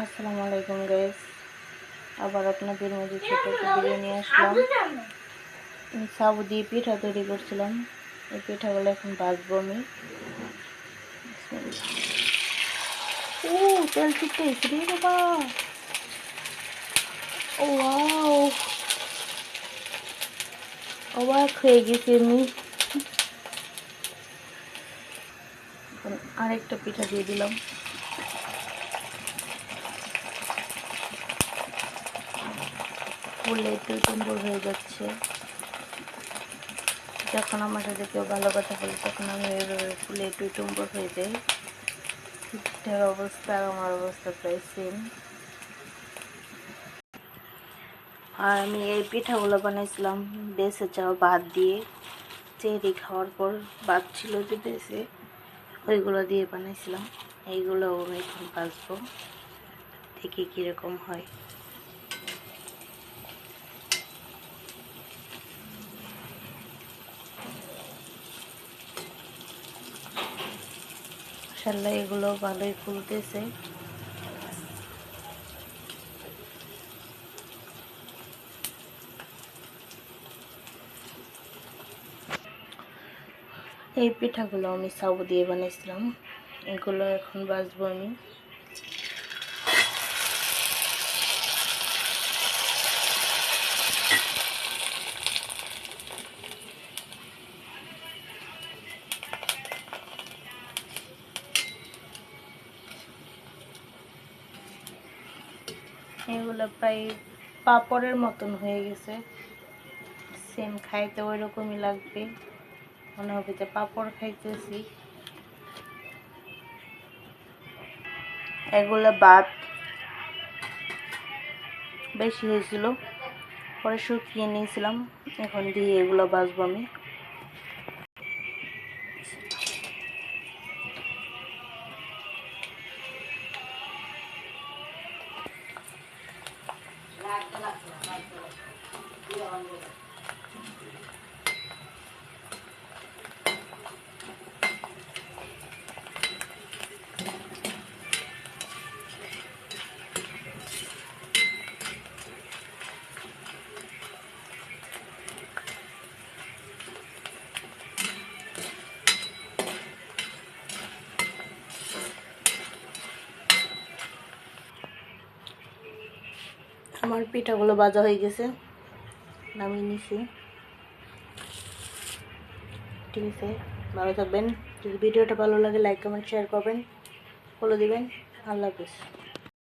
আসসালামু আলাইকুম গাইস আবার আপনাদের মধ্যে ছোট ভিডিও নিয়ে আসলাম। সাবু দিয়ে পিঠা তৈরি করছিলাম। এই পিঠাগুলো এখন ভাজবো আমি। ও তেল ছুটতে রে বাবা। ও অবাক হয়ে গেছি আমি। আরেকটা পিঠা দিয়ে দিলাম। ফুলে একটু টুম্বর হয়ে যাচ্ছে। যখন আমার সাথে কেউ ভালো কথা বলে, তখন আমি এভাবে ফুলে একটু টুম্বর হয়ে যাই। পিঠার অবস্থা, আমার অবস্থা প্রায় সেম আর আমি এই পিঠাগুলো বানাইছিলাম বেসে চাওয়া ভাত দিয়ে। চেরি খাওয়ার পর ভাত ছিল যে বেসে ওইগুলো দিয়ে বানাইছিলাম এইগুলো আমি এখন বাঁচবো। দেখি কীরকম হয়। মাসাল্লাহ এগুলো ভালোই ফুলতেছে। এই পিঠাগুলো আমি সাবু দিয়ে বানিয়েছিলাম এগুলো এখন বাজবো আমি। এগুলো প্রায় পাপড়ের মতন হয়ে গেছে। সেম খাইতে ওই রকমই লাগবে। মনে হবে যে পাপড় খাইতেছি। এগুলো বাদ বেশি হয়েছিল। পরে শুকিয়ে নিয়েছিলাম। এখন দিয়ে এগুলো বাজবো আমি। 烂掉了，烂掉了，不要玩这个。আমার পিঠাগুলো বাজা হয়ে গেছে। নামিয়ে নিছি। ঠিক আছে, ভালো থাকবেন। যদি ভিডিওটা ভালো লাগে লাইক কমেন্ট শেয়ার করবেন। ফলো দিবেন, আল্লাহ হাফিজ।